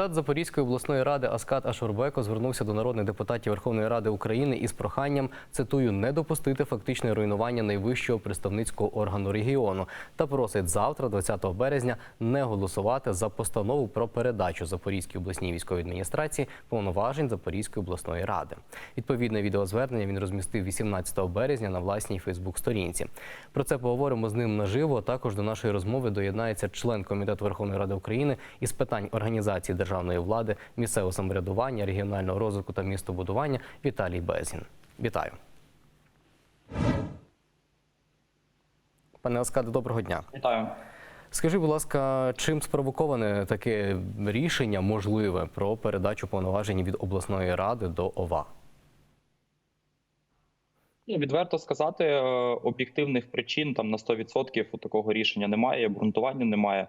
Депутат Запорізької обласної ради Аскат Ашурбеко звернувся до народних депутатів Верховної Ради України із проханням цитую не допустити фактичне руйнування найвищого представницького органу регіону та просить завтра, 20 березня, не голосувати за постанову про передачу Запорізькій обласній військовій адміністрації повноважень Запорізької обласної ради. Відповідне відеозвернення він розмістив 18 березня на власній Фейсбук-сторінці. Про це поговоримо з ним наживо. Також до нашої розмови доєднається член комітету Верховної Ради України із питань організації державної влади, місцевого самоврядування, регіонального розвитку та містобудування Віталій Безгін. Вітаю. Пане Аскаде, доброго дня. Вітаю. Скажи, будь ласка, чим спровоковане таке рішення можливе про передачу повноважень від обласної ради до ОВА? Ну, Відверто сказати, е, об'єктивних причин там на 100% у такого рішення немає, обґрунтування немає.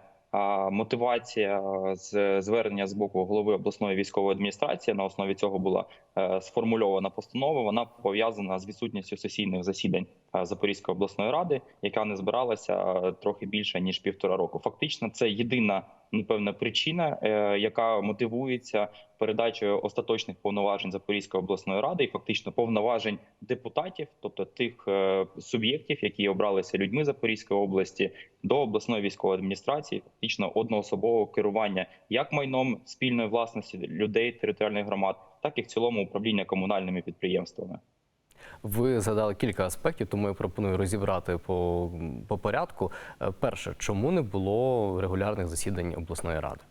Мотивація е, з звернення з боку голови обласної військової адміністрації на основі цього була е, сформульована постанова. Вона пов'язана з відсутністю сесійних засідань Запорізької обласної ради, яка не збиралася е, трохи більше ніж півтора року. Фактично, це єдина напевне причина, е, яка мотивується передачею остаточних повноважень Запорізької обласної ради і фактично повноважень депутатів, тобто тих е, суб'єктів, які обралися людьми Запорізької області, до обласної військової адміністрації, фактично одноособового керування як майном спільної власності людей територіальних громад, так і в цілому управління комунальними підприємствами. Ви задали кілька аспектів, тому я пропоную розібрати по, по порядку. Е, Перше, чому не було регулярних засідань обласної ради?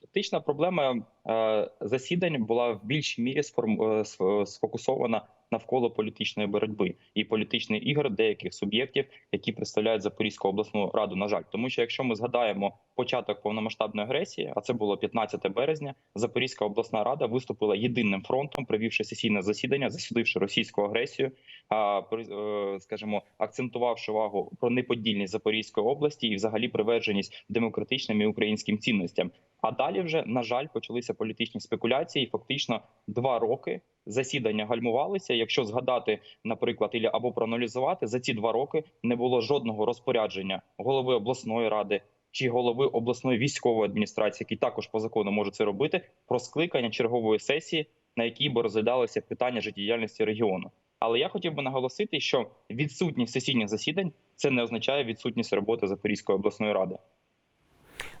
Фактична проблема е, засідань була в більшій мірі е, сфокусована навколо політичної боротьби і політичних ігор деяких суб'єктів, які представляють Запорізьку обласну раду. На жаль, тому що якщо ми згадаємо початок повномасштабної агресії, а це було 15 березня, Запорізька обласна рада виступила єдиним фронтом, провівши сесійне засідання, засудивши російську агресію, е, скажімо, акцентувавши увагу про неподільність Запорізької області і, взагалі, приверженість демократичним і українським цінностям. А далі вже на жаль почалися політичні спекуляції. і Фактично два роки засідання гальмувалися. Якщо згадати, наприклад, або проаналізувати за ці два роки не було жодного розпорядження голови обласної ради чи голови обласної військової адміністрації, який також по закону може це робити, про скликання чергової сесії, на якій би розглядалися питання життєдіяльності регіону. Але я хотів би наголосити, що відсутність сесійних засідань це не означає відсутність роботи Запорізької обласної ради.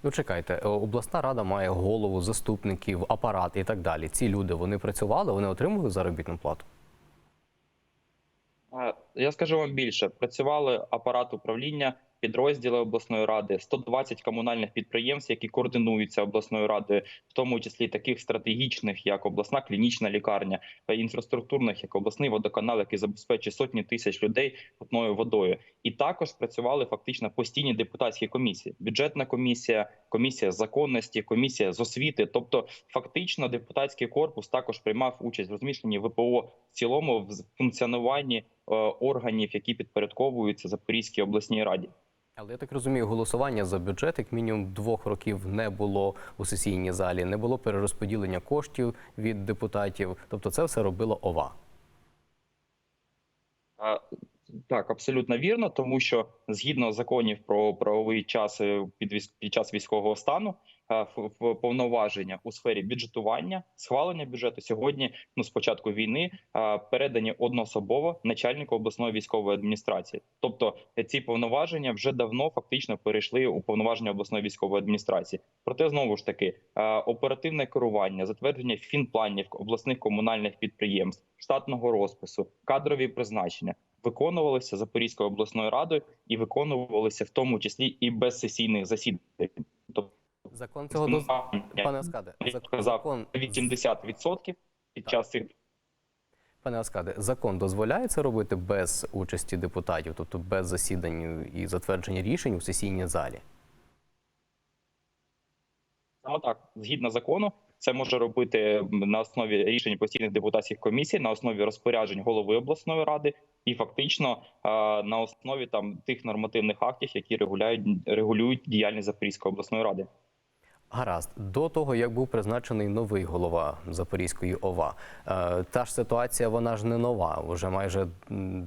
Ну чекайте, е, обласна рада має голову, заступників, апарат і так далі. Ці люди вони працювали, вони отримували заробітну плату. Я скажу вам більше: працювали апарат управління, підрозділи обласної ради, 120 комунальних підприємств, які координуються обласною радою, в тому числі таких стратегічних, як обласна клінічна лікарня, та інфраструктурних, як обласний водоканал, який забезпечує сотні тисяч людей питною водою. І також працювали фактично постійні депутатські комісії: бюджетна комісія, комісія законності, комісія з освіти. Тобто, фактично, депутатський корпус також приймав участь в розміщенні ВПО в цілому в функціонуванні е, органів, які підпорядковуються Запорізькій обласній раді. Але я так розумію, голосування за бюджет як мінімум двох років не було у сесійній залі, не було перерозподілення коштів від депутатів. Тобто, це все робила ОВА. А, Так, абсолютно вірно, тому що згідно законів про правовий час е, під час військового стану повноваження у сфері бюджетування, схвалення бюджету сьогодні, ну з початку війни, е, передані одноособово начальнику обласної військової адміністрації. Тобто е, ці повноваження вже давно фактично перейшли у повноваження обласної військової адміністрації. Проте знову ж таки е, оперативне керування, затвердження фінпланів обласних комунальних підприємств, штатного розпису, кадрові призначення виконувалися Запорізькою обласною радою і виконувалися в тому числі і без сесійних засідань. Закон цього доз... пане Аскаде, я зак- сказав закон 80% під час цих пане Аскаде, закон дозволяє це робити без участі депутатів, тобто без засідань і затвердження рішень у сесійній залі. Саме так, згідно закону, це може робити на основі рішень постійних депутатських комісій, на основі розпоряджень голови обласної ради, і фактично на основі там тих нормативних актів, які регулюють регулюють діяльність Запорізької обласної ради. Гаразд, до того як був призначений новий голова Запорізької ОВА, е, та ж ситуація вона ж не нова. Уже майже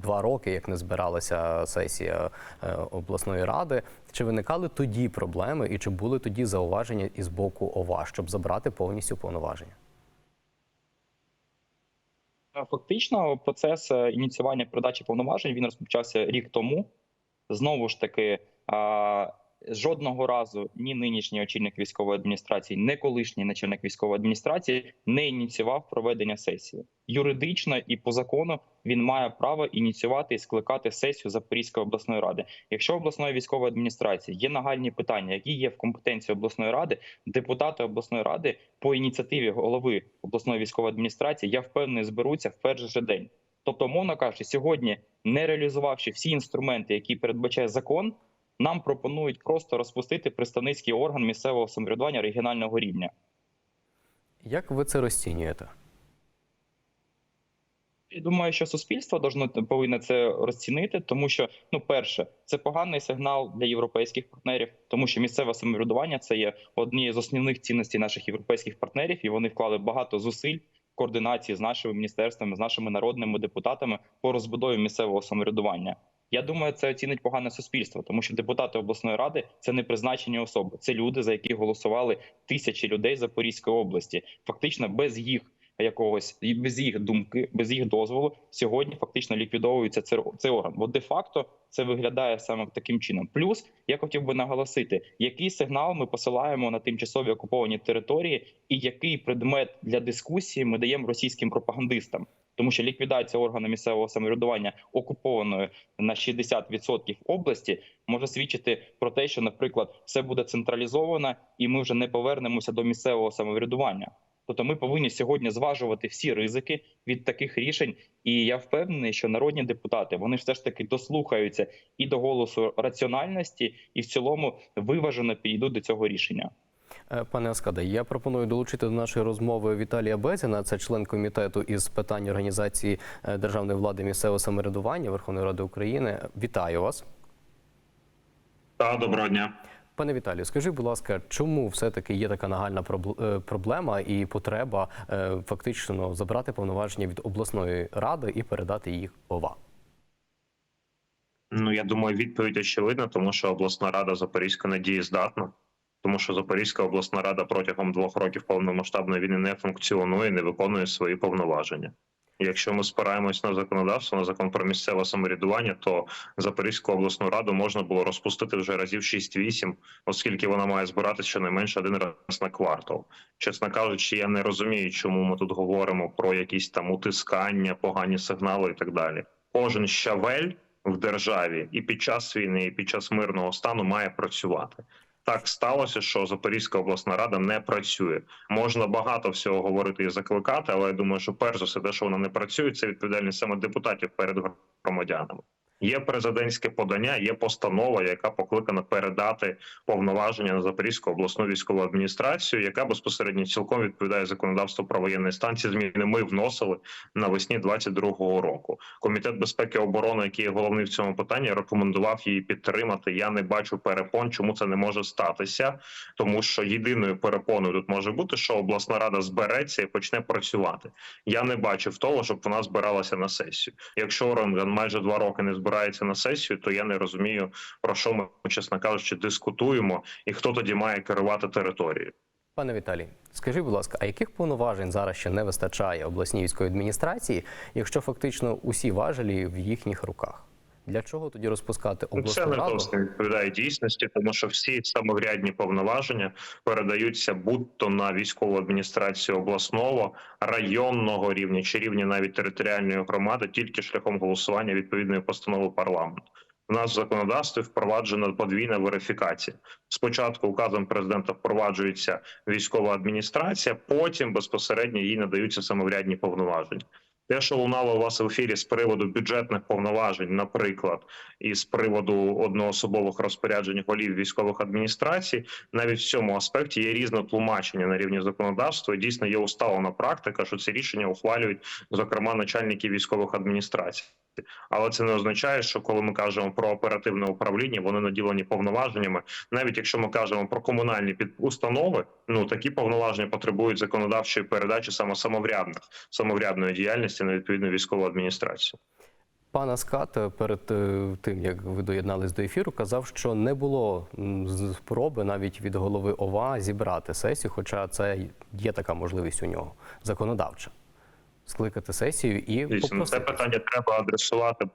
два роки, як не збиралася сесія е, обласної ради. Чи виникали тоді проблеми, і чи були тоді зауваження із боку ОВА, щоб забрати повністю повноваження? Е, Фактично, процес ініціювання передачі повноважень він розпочався рік тому. Знову ж таки, жодного разу ні нинішній очільник військової адміністрації, ні колишній начальник військової адміністрації не ініціював проведення сесії. Юридично і по закону він має право ініціювати і скликати сесію Запорізької обласної ради. Якщо обласної військової адміністрації є нагальні питання, які є в компетенції обласної ради, депутати обласної ради по ініціативі голови обласної військової адміністрації, я впевнений, зберуться в перший же день. Тобто, мовно кажучи, сьогодні, не реалізувавши всі інструменти, які передбачає закон, нам пропонують просто розпустити представницький орган місцевого самоврядування регіонального рівня. Як ви це розцінюєте? І думаю, що суспільство должно повинно це розцінити, тому що ну, перше, це поганий сигнал для європейських партнерів, тому що місцеве самоврядування це є однією з основних цінностей наших європейських партнерів, і вони вклали багато зусиль в координації з нашими міністерствами, з нашими народними депутатами по розбудові місцевого самоврядування. Я думаю, це оцінить погане суспільство, тому що депутати обласної ради це не призначені особи, це люди, за яких голосували тисячі людей Запорізької області, фактично без їх якогось без їх думки, без їх дозволу сьогодні фактично ліквідовується цей, орган. Бо де-факто це виглядає саме таким чином. Плюс я хотів би наголосити, який сигнал ми посилаємо на тимчасові окуповані території, і який предмет для дискусії ми даємо російським пропагандистам. Тому що ліквідація органу місцевого самоврядування окупованої на 60% області може свідчити про те, що, наприклад, все буде централізовано, і ми вже не повернемося до місцевого самоврядування. Тобто ми повинні сьогодні зважувати всі ризики від таких рішень. І я впевнений, що народні депутати вони все ж таки дослухаються і до голосу раціональності, і в цілому виважено підійдуть до цього рішення. Е, Пане Аскаде, я пропоную долучити до нашої розмови Віталія Безіна, це член комітету із питань організації е, державної влади місцевого самоврядування Верховної Ради України. Вітаю вас. Та доброго дня. Пане Віталію, скажіть, будь ласка, чому все-таки є така нагальна е, проблема і потреба фактично забрати повноваження від обласної ради і передати їх ОВА? Ну я думаю, відповідь очевидна, тому що обласна рада Запорізька не дієздатна, тому що Запорізька обласна рада протягом двох років повномасштабної війни не функціонує, не виконує свої повноваження. Якщо ми спираємось на законодавство, на закон про місцеве самоврядування, то Запорізьку обласну раду можна було розпустити вже разів 6-8, оскільки вона має збиратися щонайменше один раз на квартал. Чесно кажучи, я не розумію, чому ми тут говоримо про якісь там утискання, погані сигнали і так далі. Кожен щавель в державі і під час війни, і під час мирного стану має працювати. Так сталося, що Запорізька обласна рада не працює. Можна багато всього говорити і закликати, але я думаю, що перш за все, те, що вона не працює, це відповідальність саме депутатів перед громадянами. Є президентське подання, є постанова, яка покликана передати повноваження на Запорізьку обласну військову адміністрацію, яка безпосередньо цілком відповідає законодавству про воєнний стан. Ці зміни ми вносили навесні 22-го року. Комітет безпеки і оборони, який є головний в цьому питанні, рекомендував її підтримати. Я не бачу перепон, чому це не може статися, тому що єдиною перепоною тут може бути, що обласна рада збереться і почне працювати. Я не бачив того, щоб вона збиралася на сесію. Якщо орган майже два роки не збирається на сесію, то я не розумію про що ми, чесно кажучи, дискутуємо, і хто тоді має керувати територією. Пане Віталій, скажіть, будь ласка, а яких повноважень зараз ще не вистачає обласній військовій адміністрації, якщо фактично усі важелі в їхніх руках? Для чого тоді розпускати Ну, Це не раду? зовсім відповідає дійсності, тому що всі самоврядні повноваження передаються будь-то на військову адміністрацію обласного, районного рівня чи рівня навіть територіальної громади, тільки шляхом голосування відповідної постанови парламенту. У нас в законодавстві впроваджена подвійна верифікація. Спочатку указом президента впроваджується військова адміністрація, потім безпосередньо їй надаються самоврядні повноваження. Те, що лунало у вас в ефірі з приводу бюджетних повноважень, наприклад, і з приводу одноособових розпоряджень голів військових адміністрацій, навіть в цьому аспекті є різне тлумачення на рівні законодавства. І дійсно є усталена практика, що ці рішення ухвалюють, зокрема, начальники військових адміністрацій. Але це не означає, що коли ми кажемо про оперативне управління, вони наділені повноваженнями. Навіть якщо ми кажемо про комунальні підустанови, ну такі повноваження потребують законодавчої передачі саме самоврядних самоврядної діяльності на відповідну військову адміністрацію. Пан Аскат е, перед е, тим, як ви доєднались до ефіру, казав, що не було спроби навіть від голови ОВА зібрати сесію, хоча це є така можливість у нього законодавча. Скликати сесію і Дійсно, це питання треба адресувати.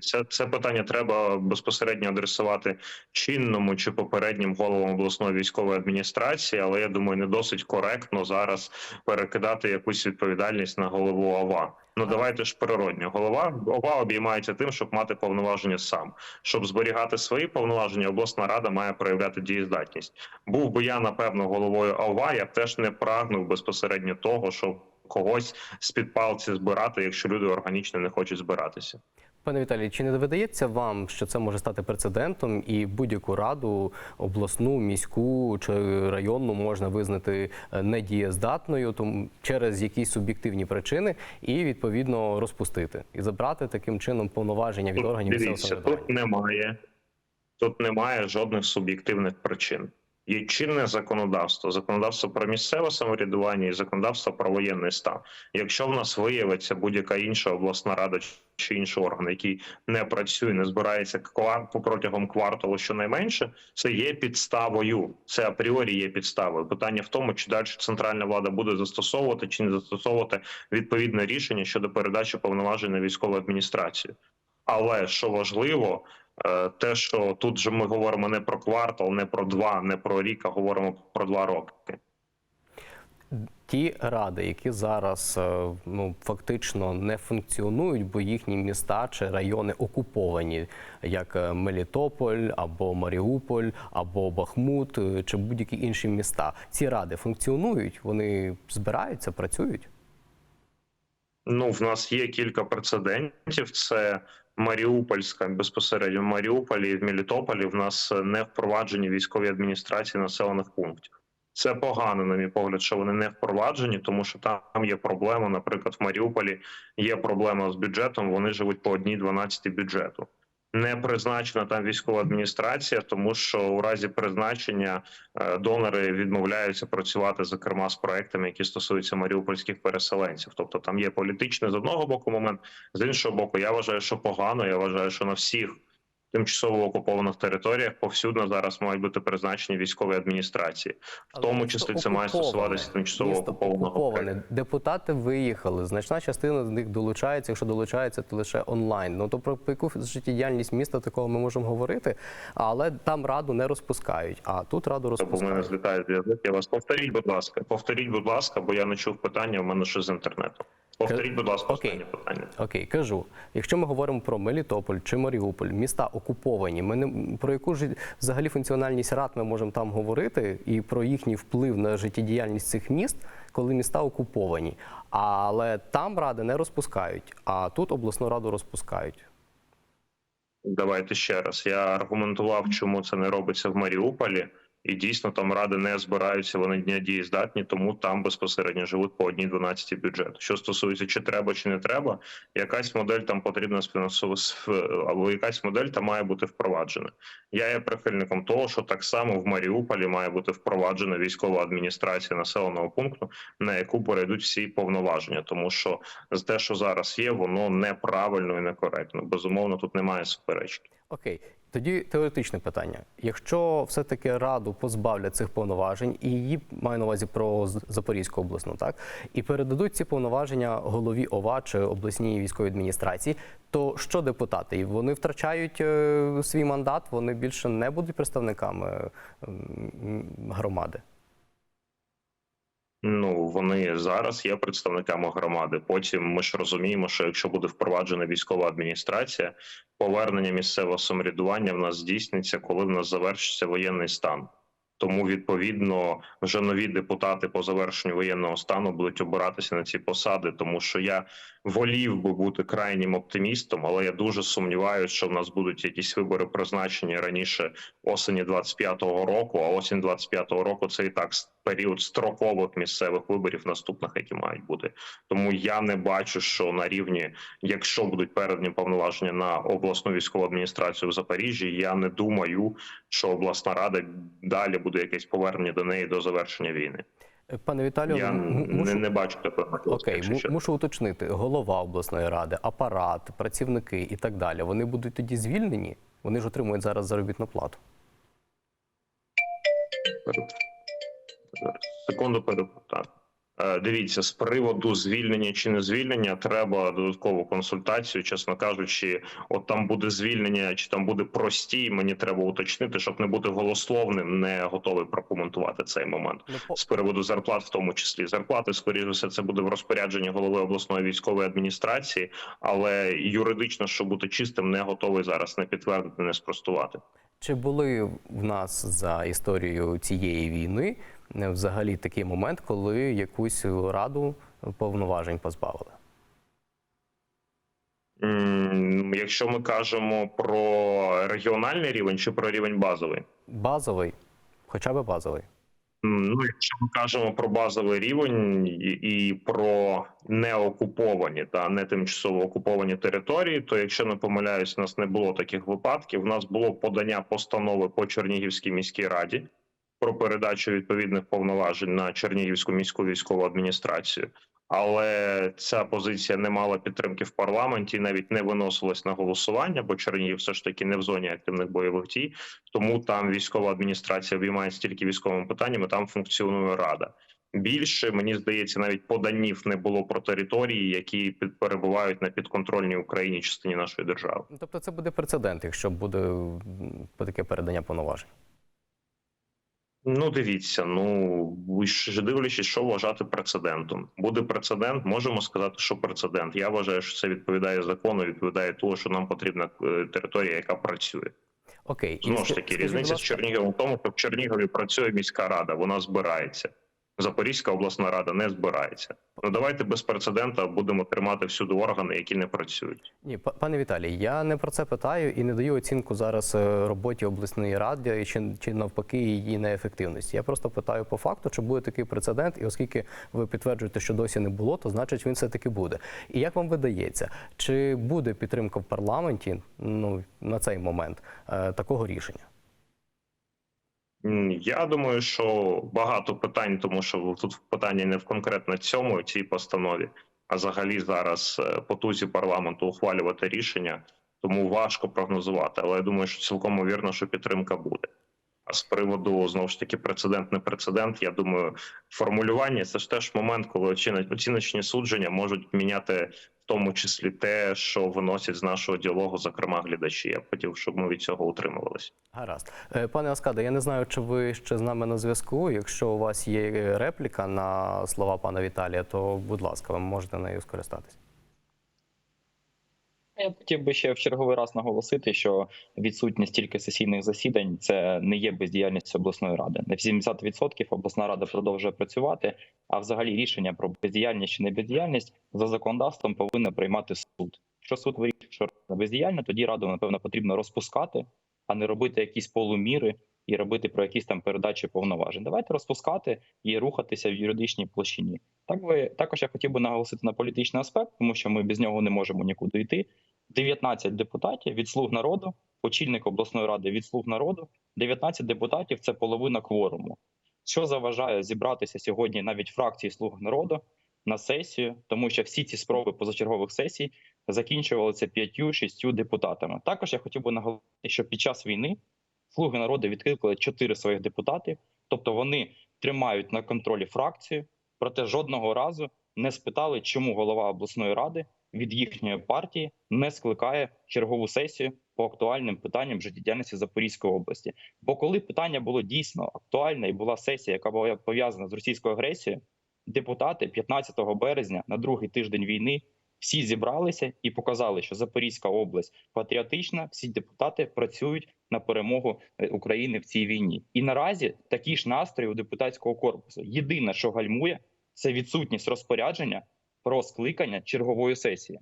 Це, це питання треба безпосередньо адресувати чинному чи попереднім головам обласної військової адміністрації, але я думаю, не досить коректно зараз перекидати якусь відповідальність на голову ОВА. Ну давайте ж природньо. Голова ОВА обіймається тим, щоб мати повноваження сам. Щоб зберігати свої повноваження, обласна рада має проявляти дієздатність. Був би я напевно головою ОВА, я б теж не прагнув безпосередньо того, щоб когось з під палці збирати, якщо люди органічно не хочуть збиратися. Пане Віталій, чи не видається вам, що це може стати прецедентом, і будь-яку раду обласну, міську чи районну можна визнати е, недієздатною тому через якісь суб'єктивні причини і відповідно розпустити і забрати таким чином повноваження від Тут, органів дивіться, тут немає, тут немає жодних суб'єктивних причин. Є чинне законодавство, законодавство про місцеве самоврядування і законодавство про воєнний стан. Якщо в нас виявиться будь-яка інша обласна рада чи інший орган, який не працює, не збирається протягом кварталу щонайменше, це є підставою. Це апріорі є підставою. Питання в тому, чи далі центральна влада буде застосовувати чи не застосовувати відповідне рішення щодо передачі повноважень на військову адміністрацію. Але що важливо, те, що тут же ми говоримо не про квартал, не про два, не про рік, а говоримо про два роки. Ті ради, які зараз е, ну фактично не функціонують, бо їхні міста чи райони окуповані, як е, Мелітополь або Маріуполь, або Бахмут, е, чи будь-які інші міста. Ці ради функціонують, вони збираються, працюють. Ну, в нас є кілька прецедентів. Це Маріупольська безпосередньо в Маріуполі і в Мелітополі. В нас не впроваджені військові адміністрації населених пунктів. Це погано, на мій погляд, що вони не впроваджені, тому що там є проблема. Наприклад, в Маріуполі є проблема з бюджетом. Вони живуть по одній 12 бюджету. Не призначена там військова адміністрація, тому що у разі призначення е, донори відмовляються працювати зокрема з проектами, які стосуються маріупольських переселенців. Тобто там є політичний з одного боку момент, з іншого боку, я вважаю, що погано. Я вважаю, що на всіх тимчасово окупованих територіях повсюдно зараз мають бути призначені військові адміністрації. В Але тому числі це має стосуватися тимчасово окупованого окуповане. Депутати виїхали. Значна частина з них долучається. Якщо долучається, то лише онлайн. Ну то про яку життєдіяльність міста такого ми можемо говорити, але там раду не розпускають. А тут раду Бо в мене розпускають. злітає зв'язок. Я вас повторіть, будь ласка. Повторіть, будь ласка, бо я не чув питання. У мене щось з інтернету. Повторіть, будь ласка, Окей. останнє питання. Окей, кажу. Якщо ми говоримо про Мелітополь чи Маріуполь, міста окуповані, ми не про яку ж взагалі функціональність рад ми можемо там говорити і про їхній вплив на життєдіяльність цих міст, коли міста окуповані. Але там ради не розпускають, а тут обласну раду розпускають. Давайте ще раз. Я аргументував, чому це не робиться в Маріуполі, і дійсно там ради не збираються, вони не дієздатні, тому там безпосередньо живуть по одній 12 бюджету. Що стосується чи треба, чи не треба, якась модель там потрібна сфінансувати або якась модель там має бути впроваджена. Я є прихильником того, що так само в Маріуполі має бути впроваджена військова адміністрація населеного пункту, на яку перейдуть всі повноваження, тому що з те, що зараз є, воно неправильно і некоректно. Безумовно, тут немає суперечки. Окей, тоді теоретичне питання. Якщо все-таки раду позбавлять цих повноважень, і її маю на увазі про Запорізьку обласну, так і передадуть ці повноваження голові ОВА чи обласній військовій адміністрації, то що депутати? І Вони втрачають е, свій мандат, вони більше не будуть представниками громади. Ну вони зараз є представниками громади. Потім ми ж розуміємо, що якщо буде впроваджена військова адміністрація, повернення місцевого самоврядування в нас здійсниться, коли в нас завершиться воєнний стан. Тому відповідно вже нові депутати по завершенню воєнного стану будуть обиратися на ці посади, тому що я волів би бути крайнім оптимістом, але я дуже сумніваюся, що в нас будуть якісь вибори призначені раніше осені 25-го року. А осінь 25-го року це і так період строкових місцевих виборів наступних, які мають бути. Тому я не бачу, що на рівні, якщо будуть передані повноваження на обласну військову адміністрацію в Запоріжжі, я не думаю, що обласна рада далі буде якесь повернення до неї до завершення війни. Е, Пане Віталію, Я мушу... не, не бачу такого. Окей, якщо му- мушу уточнити. Голова обласної ради, апарат, працівники і так далі. Вони будуть тоді звільнені. Вони ж отримують зараз заробітну плату. Секунду перепитаю. Е, Дивіться, з приводу звільнення чи не звільнення, треба додаткову консультацію. Чесно кажучи, от там буде звільнення, чи там буде простій. Мені треба уточнити, щоб не бути голословним, не готовий прокоментувати цей момент. Ну, З приводу зарплат, в тому числі зарплати, скоріше за все, це буде в розпорядженні голови обласної військової адміністрації, але юридично, щоб бути чистим, не готовий зараз не підтвердити, не спростувати. Чи були в нас за історією цієї війни взагалі такий момент, коли якусь раду повноважень позбавили? Якщо ми кажемо про регіональний рівень чи про рівень базовий? Базовий, хоча б базовий. Ну, якщо ми кажемо про базовий рівень і, і про неокуповані та не тимчасово окуповані території, то якщо не помиляюсь, у нас не було таких випадків. У нас було подання постанови по Чернігівській міській раді про передачу відповідних повноважень на Чернігівську міську військову адміністрацію. Але ця позиція не мала підтримки в парламенті, навіть не виносилась на голосування, бо Чернігів все ж таки не в зоні активних бойових дій. Тому там військова адміністрація обіймається тільки військовими питаннями. Там функціонує рада. Більше мені здається, навіть поданів не було про території, які перебувають на підконтрольній Україні частині нашої держави. Тобто це буде прецедент, якщо буде таке передання повноважень. Ну, дивіться, ну дивлячись, що вважати прецедентом. Буде прецедент, можемо сказати, що прецедент. Я вважаю, що це відповідає закону, відповідає того, що нам потрібна е, територія, яка працює. Окей, Знову ж таки, різниця з Черніговом в тому, що в Чернігові працює міська рада, вона збирається. Запорізька обласна рада не збирається. Ну давайте без прецедента будемо тримати всюди органи, які не працюють. Ні, па- пане Віталій, я не про це питаю і не даю оцінку зараз е, роботі обласної ради чи, чи навпаки її неефективності. Я просто питаю по факту, чи буде такий прецедент, і оскільки ви підтверджуєте, що досі не було, то значить він все таки буде. І як вам видається, чи буде підтримка в парламенті ну на цей момент е, такого рішення? Я думаю, що багато питань, тому що тут питання не в конкретно цьому цій постанові, а взагалі зараз е, потузі парламенту ухвалювати рішення, тому важко прогнозувати. Але я думаю, що цілком вірно, що підтримка буде. А з приводу знову ж таки прецедент, не прецедент. Я думаю, формулювання це ж теж момент, коли оціночні судження можуть міняти в тому числі те, що виносять з нашого діалогу, зокрема глядачі. Я б хотів, щоб ми від цього утримувалися. Гаразд, Е, пане Аскаде, я не знаю, чи ви ще з нами на зв'язку. Якщо у вас є репліка на слова пана Віталія, то будь ласка, ви можете нею скористатися. Я хотів би ще в черговий раз наголосити, що відсутність тільки сесійних засідань це не є бездіяльність обласної ради. На 70% обласна рада продовжує працювати. А взагалі рішення про бездіяльність чи не бездіяльність за законодавством повинен приймати суд. Що суд вирішує, що бездіяльна, тоді раду напевно потрібно розпускати, а не робити якісь полуміри і робити про якісь там передачі повноважень. Давайте розпускати і рухатися в юридичній площині. Так ви також я хотів би наголосити на політичний аспект, тому що ми без нього не можемо нікуди йти. 19 депутатів від слуг народу, очільник обласної ради від слуг народу. 19 депутатів це половина кворуму. Що заважає зібратися сьогодні навіть фракції слуг народу на сесію, тому що всі ці спроби позачергових сесій закінчувалися п'ятью-шістю депутатами. Також я хотів би наголосити, що під час війни слуги народу відкликали чотири своїх депутатів, тобто вони тримають на контролі фракцію, проте жодного разу не спитали, чому голова обласної ради від їхньої партії не скликає чергову сесію по актуальним питанням життєдіяльності Запорізької області. Бо коли питання було дійсно актуальне і була сесія, яка була пов'язана з російською агресією, депутати 15 березня на другий тиждень війни всі зібралися і показали, що Запорізька область патріотична, всі депутати працюють на перемогу е, України в цій війні. І наразі такі ж настрої у депутатського корпусу. Єдине, що гальмує, це відсутність розпорядження про скликання чергової сесії.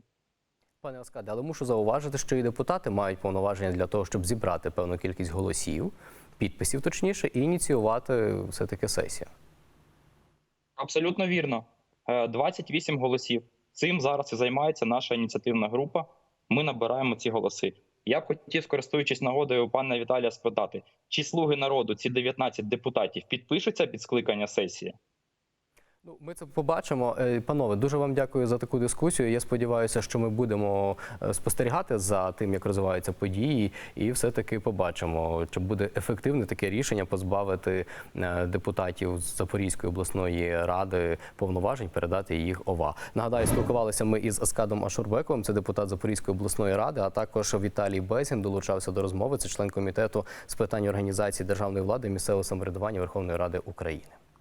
Пане Аскаде, але мушу зауважити, що і депутати мають повноваження для того, щоб зібрати певну кількість голосів, підписів точніше, і ініціювати все таки сесію. Абсолютно вірно. Е, 28 голосів. Цим зараз і займається наша ініціативна група. Ми набираємо ці голоси. Я б хотів, користуючись нагодою, пана Віталія спитати, чи слуги народу, ці 19 депутатів, підпишуться під скликання сесії? Ну, ми це побачимо. Е, Панове, дуже вам дякую за таку дискусію. Я сподіваюся, що ми будемо е, спостерігати за тим, як розвиваються події, і все-таки побачимо, чи буде ефективне таке рішення позбавити е, депутатів Запорізької обласної ради повноважень, передати їх ОВА. Нагадаю, спілкувалися ми із Аскадом Ашурбековим, це депутат Запорізької обласної ради, а також Віталій Безін долучався до розмови. Це член комітету з питань організації державної влади місцевого самоврядування Верховної Ради України.